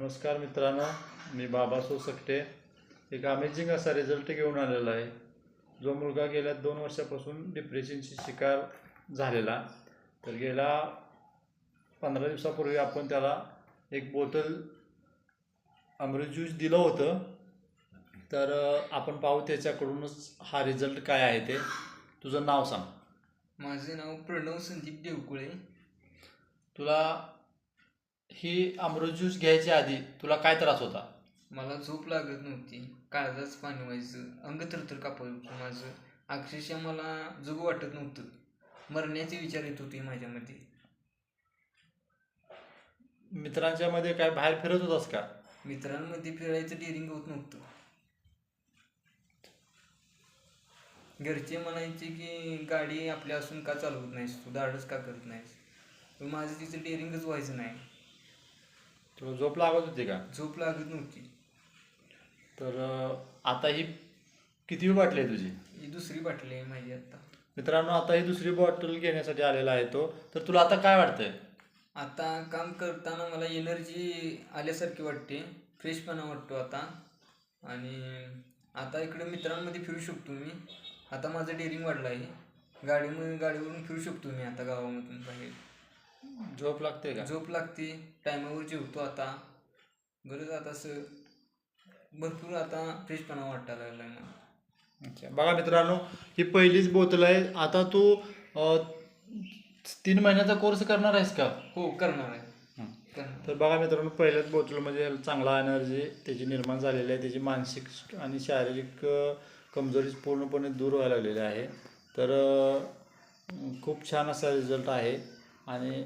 नमस्कार मित्रांनो मी बाबा सोसकटे. एक अमेझिंग असा रिझल्ट घेऊन आलेला आहे. जो मुलगा गेल्या दोन वर्षापासून डिप्रेशनची शिकार झालेला. तर गेल्या पंधरा दिवसापूर्वी आपण त्याला एक बोटल अमृत ज्यूस दिलं होतं. तर आपण पाहू त्याच्याकडूनच हा रिझल्ट काय आहे ते. तुझं नाव सांग. माझे नाव प्रणव संदीप देवकुळे. तुला ही अमृत ज्यूस घ्यायच्या आधी तुला काय त्रास होता? मला झोप लागत नव्हती. काळजाच पाणी व्हायचं. अंग थरथर कापायचं माझं. अक्षरशः मला जगू वाटत नव्हतं. मरण्याचे विचार येत होते माझ्यामध्ये. मित्रांच्या मध्ये काय बाहेर फिरत होतास का? मित्रांमध्ये फिरायचं डेअरिंग होत नव्हतं. घरचे म्हणायचे की गाडी आपल्या असून का चालवत नाहीस? तू धाडस का करत नाहीस? पण माझं तिचं डेअरिंगच व्हायचं नाही. तुला झोप लागत होती का? झोप लागत नव्हती. तर आता ही किती बाटली आहे तुझी? ही दुसरी बाटली आहे माझी आता. मित्रांनो आता ही दुसरी बॉटल घेण्यासाठी आलेला आहे तो. तर तुला आता काय वाटतंय? आता काम करताना मला एनर्जी आल्यासारखी वाटते. फ्रेशपणा वाटतो आता. आणि आता इकडे मित्रांमध्ये फिरू शकतो मी. आता माझं डेअरिंग वाढलं आहे गाडीमध्ये गाडीवरून फिरू शकतो मी आता गावामधून बाहेर. झोप लागते का? झोप लागते. टायमावर जेवतो आता. बरंच आता असं भरपूर आता फ्रेशपणा वाटायला लागला अच्छा. बघा मित्रांनो ही पहिलीच बोतल आहे. आता तू तीन महिन्याचा कोर्स करणार आहेस का? हो करणार आहे. तर बघा मित्रांनो पहिल्याच बोतलमध्ये चांगला एनर्जी त्याची निर्माण झालेली आहे त्याची मानसिक आणि शारीरिक कमजोरी पूर्णपणे दूर व्हायला लागलेली आहे. तर खूप छान असा रिझल्ट आहे. आणि